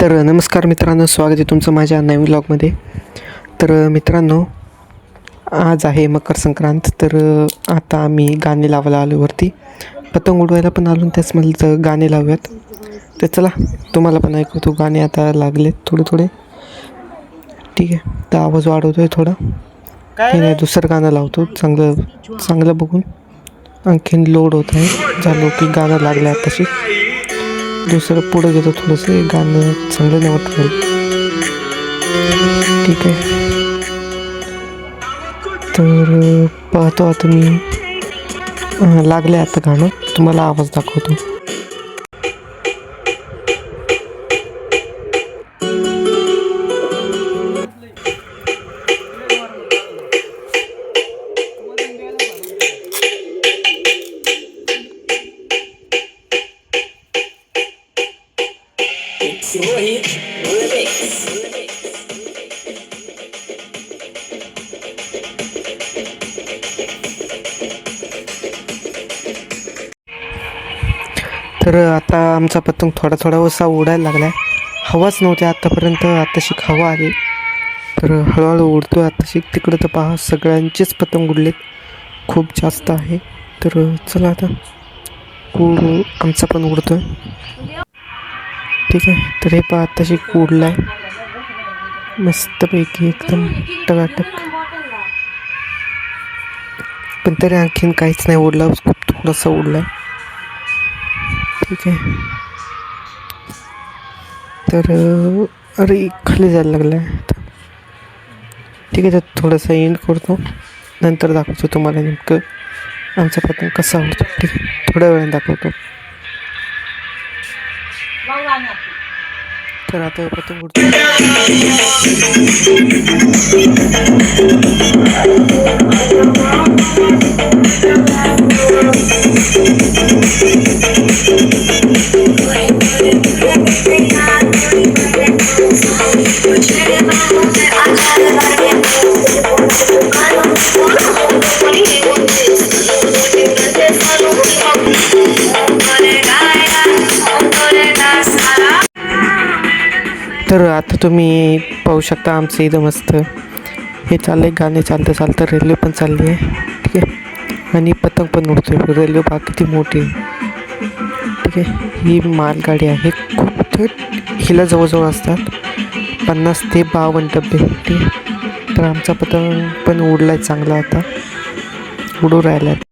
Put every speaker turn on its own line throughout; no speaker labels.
तर नमस्कार मित्रांनो स्वागत आहे तुमचं माझ्या नवीन व्लॉगमध्ये तर मित्रांनो आज आहे मकर संक्रांत. तर आता आम्ही गाणे लावायला आलो वरती. पतंग उडवायला पण आलो त्याच म्हणलं तर गाणे लावूयात. तर चला तुम्हाला पण ऐकवतो गाणे आता लागलेत थोडे थोडे ठीक आहे तर आवाज वाढवतो आहे थोडा हे नाही दुसरं गाणं लावतो. चांगलं चांगलं बघून. आणखीन लोड होत आहे. झालो की गाणं लागलं आहे तशी दुसरं पुढं घेतो थोडंसं हे गाणं चांगलं नाही वाटत मला. ठीक आहे. तर पाहतो आता मी. लागलं लागले आता गाणं. तुम्हाला आवाज दाखवतो. तर आता आमचा पतंग थोडा थोडा वसा उडायला लागला आहे हवाच नव्हती आत्तापर्यंत आताशी हवा आली. तर हळूहळू उडतो आताशी. तिकडं तर पहा सगळ्यांचेच पतंग उडलेत. खूप जास्त आहे. तर चला आता. कूड आमचा पण उडतो आहे ठीक आहे. तर हे पहा आताशी उडला आहे मस्तपैकी एकदम टकाटक पण तरी आणखीन काहीच नाही उडला. खूप थोडासा उडला आहे ठीक आहे. तर अरे खाली जायला लागला आहे आता ठीक आहे तर थोडासा एंड करतो. नंतर दाखवतो तुम्हाला नेमकं आमचा पतंग कसा होतो. ठीक आहे थोड्या वेळाने दाखवतो. तर आता पतंग उडतो. तर आता तुम्ही पाहू शकता आमचं इथं मस्त हे चाललं आहे गाणे चालतं चालतं रेल्वे पण चालली आहे ठीक आहे. आणि पतंग पण उडतोय रेल्वे बाकी किती मोठी. आहे ठीक ही मालगाडी आहे. खूप तर हिला जवळजवळ असतात पन्नास ते बावन्न डब्बे ठीक तर आमचा पतंग पण उडला आहे चांगला आता. उडू राहिला आहे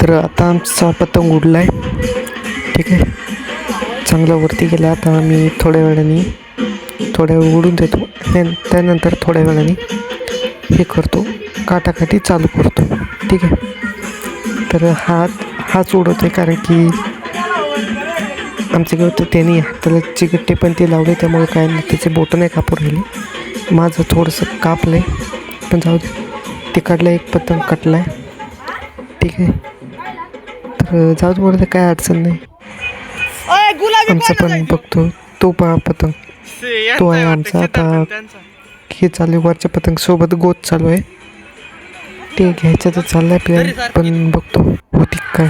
तर आता आमचा पतंग उडला आहे ठीक आहे. चांगला वरती गेला. आता आम्ही थोड्या वेळाने थोड्या वेळ उडून देतो. त्यानंतर थोड्या वेळाने हे करतो. काटाकाटी चालू करतो. ठीक आहे. तर हात हाच उडवतो आहे कारण की आमच्या गावात त्यांनी हाताला चिकट्टे पण ते लावले त्यामुळे काय नाही त्याचे बोटं नाही कापू राहिले. माझं थोडंसं कापलं आहे पण जाऊ दे. तिकडला एक पतंग कटला आहे ठीक आहे. तर जाऊ दे मला काय अडचण नाही. आमचं पण बघतो. तो पहा पतंग. तो आहे आमचा आता. हे चालू आहे वरच्या पतंग. सोबत गोत चालू आहे. ते घ्यायचं तर चाललंय प्लॅन पण बघतो होती काय.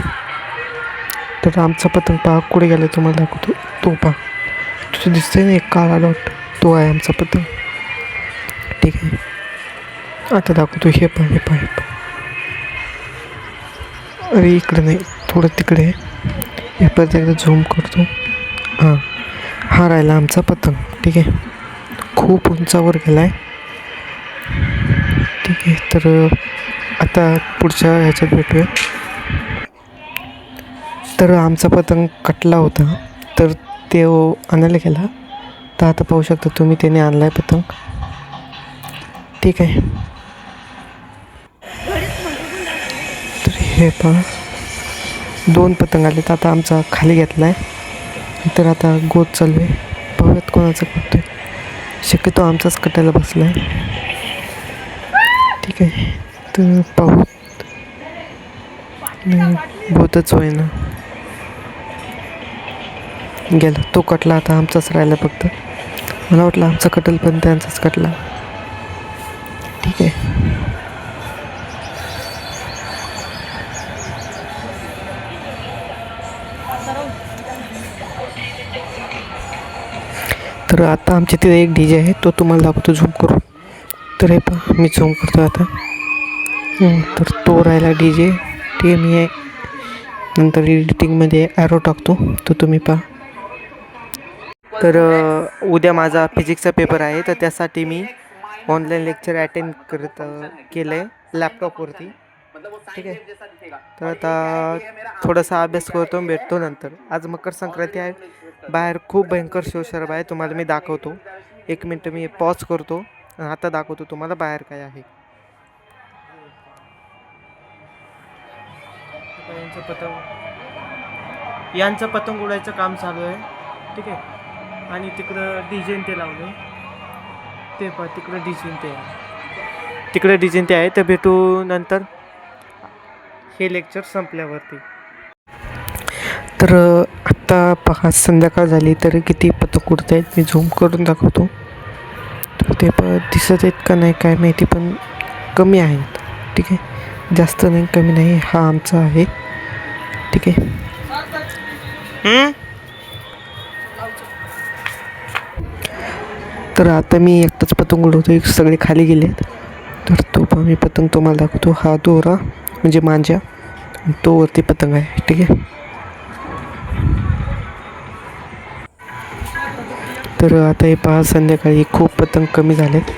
तर आमचा पतंग पहा कुठे गेला तुम्हाला दाखवतो. तो पहा. तुझं दिसतंय ना एक काळा डॉट तो आहे आमचा पतंग. ठीक आहे. आता दाखवतो हे पहा हे पहा हे पहा. अरे इकडे नाही थोडं तिकडे. हे परत एकदा झूम करतो. हां. हा राहिला आमचा पतंग. ठीक आहे. खूप उंचावर गेला आहे ठीक आहे तर आता पुढच्या ह्याच्यात भेटूया. तर आमचा पतंग कटला होता. तर ते आणायला गेला. तर आता पाहू शकता तुम्ही त्याने आणला आहे पतंग. ठीक आहे. तर हे पहा. दोन पतंग आले तर आता आमचा खाली घेतला आहे तर आता गोद चालू आहे. पाहूयात कोणाचं आहे शक्यतो आमचाच कटायला बसला आहे ठीक आहे. तर पाहू. बहुतच होईना. गेला. तो कटला आता आमचाच राहिला फक्त. मला वाटलं आमचा कटल पण त्यांचाच कटला. ठीक आहे. तर आता आमच्या तिथे एक डी जे आहे. तो तुम्हाला दाखवतो झूम करून. तर हे पहा मी झूम करतो आता. तर तो राहिला डी जे ठीक एम मी आहे. नंतर एडिटिंगमध्ये ॲरो टाकतो. तो तुम्ही पहा. तर उद्या माझा फिजिक्सचा पेपर आहे. तर त्यासाठी मी ऑनलाईन लेक्चर अटेंड करत केलं आहे लॅपटॉपवरती ठीक आहे. तर आता थोडासा अभ्यास करतो भेटतो नंतर. आज मकर संक्रांती आहे. बाहेर खूप भयंकर शिवशरब आहे. तुम्हाला मी दाखवतो. एक मिनटं मी पॉज करतो आता दाखवतो तुम्हाला बाहेर काय आहे. यांचं पतंग. यांचं पतंग उडायचं काम चालू आहे. ठीक आहे? आणि तिकडं डिझेन ते लावले. ते पहा तिकडं डिझेन ते आहे. तिकडे डिझेन ते आहे. तर भेटू नंतर. हे लेक्चर संपल्यावरती. तर आत्ता पहा संध्याकाळ झाली तर किती पतंग उडत आहेत मी झूम करून दाखवतो. तर ते पण दिसत आहेत का नाही काय माहिती पण कमी आहेत. ठीक आहे? जास्त नाही कमी नाही. हा आमचा आहे. ठीक आहे? तर आता मी एकटाच पतंग उडवतो एक सगळे खाली गेले तर तो पण मी पतंग तुम्हाला दाखवतो. हा दोरा म्हणजे मांजा. तो वरती पतंग आहे ठीक आहे. तर आता हे पहा संध्याकाळी खूप पतंग कमी झालेत.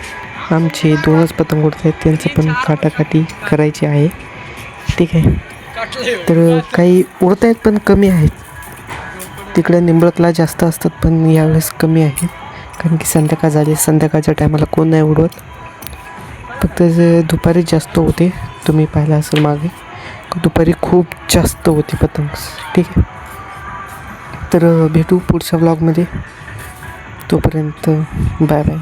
आमचे दोनच पतंग उडत आहेत त्यांचं पण काटाकाटी करायची आहे. ठीक आहे. तर काही उडत आहेत पण कमी आहेत. तिकडे निंबळकला जास्त असतात पण यावेळेस कमी आहेत कारण की संध्याकाळ झाली संध्याकाळच्या टायमाला कोण नाही उडवत. फक्त जे दुपारी जास्त होते तुम्ही पाहिलं असेल मागे दुपारी खूप जास्त होते पतंग. ठीक आहे. तर भेटू पुढच्या ब्लॉगमध्ये तोपर्यंत बाय बाय.